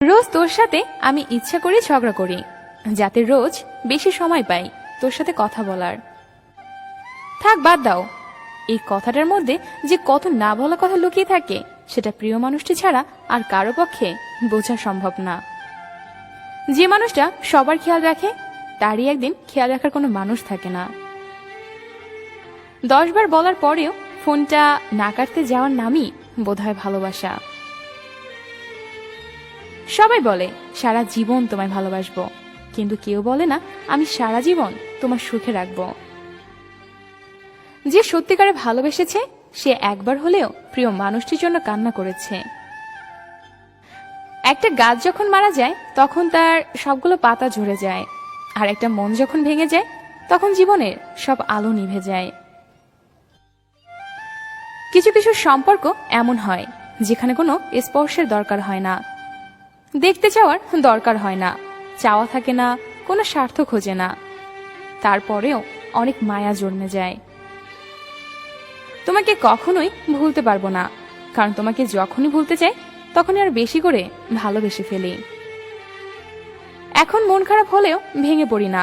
রোজ তোর সাথে আমি ইচ্ছা করে ঝগড়া করি, যাতে রোজ বেশি সময় পাই তোর সাথে কথা বলার। থাক, বাদ দাও। এই কথাটার মধ্যে যে কত না বলা কথা লুকিয়ে থাকে, সেটা প্রিয় মানুষটি ছাড়া আর কারও পক্ষে বোঝা সম্ভব না। যে মানুষটা সবার খেয়াল রাখে, তারই একদিন খেয়াল রাখার কোনো মানুষ থাকে না। দশবার বলার পরেও ফোনটা না কাটতে যাওয়ার নামই বোধহয় ভালোবাসা। সবাই বলে, সারা জীবন তোমায় ভালোবাসবো। কিন্তু কেউ বলে না, আমি সারা জীবন তোমার সুখে রাখব। যে সত্যিকারে ভালোবেসেছে, সে একবার হলেও প্রিয় মানুষটির জন্য কান্না করেছে। একটা গাছ যখন মারা যায়, তখন তার সবগুলো পাতা ঝরে যায়। আর একটা মন যখন ভেঙে যায়, তখন জীবনের সব আলো নিভে যায়। কিছু কিছু সম্পর্ক এমন হয়, যেখানে কোনো স্পর্শের দরকার হয় না। দেখতে চাওয়ার দরকার হয় না। চাওয়া থাকে না, কোনো স্বার্থ খোঁজে না। তারপরেও অনেক মায়া জন্মে যায়। তোমাকে কখনোই ভুলতে পারব না, কারণ তোমাকে যখনই ভুলতে চাই, তখনই আর বেশি করে ভালোবেসে ফেলি। এখন মন খারাপ হলেও ভেঙে পড়ি না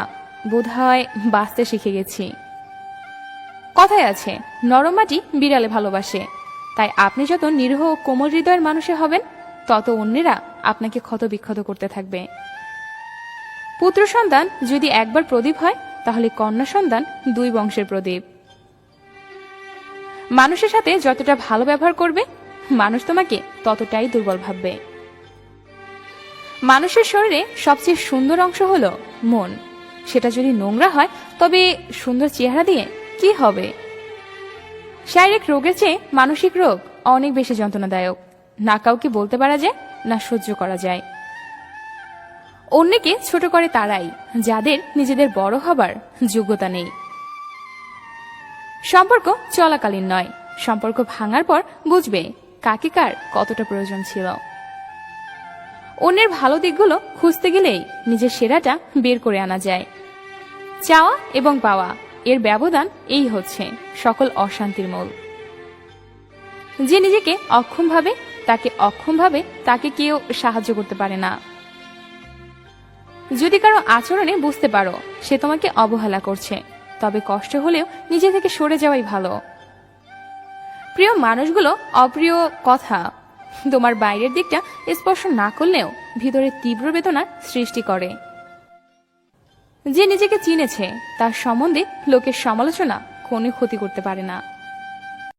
বোধ হয় বাঁচতে শিখে গেছি। কথায় আছে, নরম মাটি বিড়ালে ভালোবাসে, তাই আপনি যত নিরীহ কোমল হৃদয়ের মানুষে হবেন, তত অন্যেরা আপনাকে ক্ষত বিক্ষত করতে থাকবে। পুত্র সন্তান যদি একবার প্রদীপ হয়, তাহলে কন্যা সন্তান দুই বংশের প্রদীপ। মানুষের সাথে যতটা ভালো ব্যবহার করবে, মানুষ তোমাকে ততটাই দুর্বল ভাববে। মানুষের শরীরে সবচেয়ে সুন্দর অংশ হলো মন। সেটা যদি নোংরা হয়, তবে সুন্দর চেহারা দিয়ে কি হবে? শারীরিক রোগের চেয়ে মানসিক রোগ অনেক বেশি যন্ত্রণাদায়ক। না কাউকে বলতে পারা যায়, না সহ্য করা যায়। অন্যকে ছোট করে তারাই যাদের নিজেদের বড় হবার যোগ্যতা নেই। সম্পর্ক চলাকালীন নয়, সম্পর্ক ভাঙার পর বুঝবে কাকে কার কতটা প্রয়োজন ছিল। অন্যের ভালো দিকগুলো খুঁজতে গেলেই নিজের সেরাটা বের করে আনা যায়। চাওয়া এবং পাওয়া, এর ব্যবধান এই হচ্ছে সকল অশান্তির মূল। যে নিজেকে অক্ষম ভাবে তাকে অক্ষমভাবে তাকে কেউ সাহায্য করতে পারে না। যদি কারও আচরণে বুঝতে পারো, সে তোমাকে অবহেলা করছে, তবে কষ্ট হলেও নিজে থেকে সরে যাওয়াই ভালো। প্রিয় মানুষগুলো, অপ্রিয় কথা। তোমার বাইরের দিকটা স্পর্শ না করলেও ভিতরে তীব্র বেদনার সৃষ্টি করে। যে নিজেকে চিনেছে, তার সম্বন্ধে লোকের সমালোচনা কোনো ক্ষতি করতে পারে না।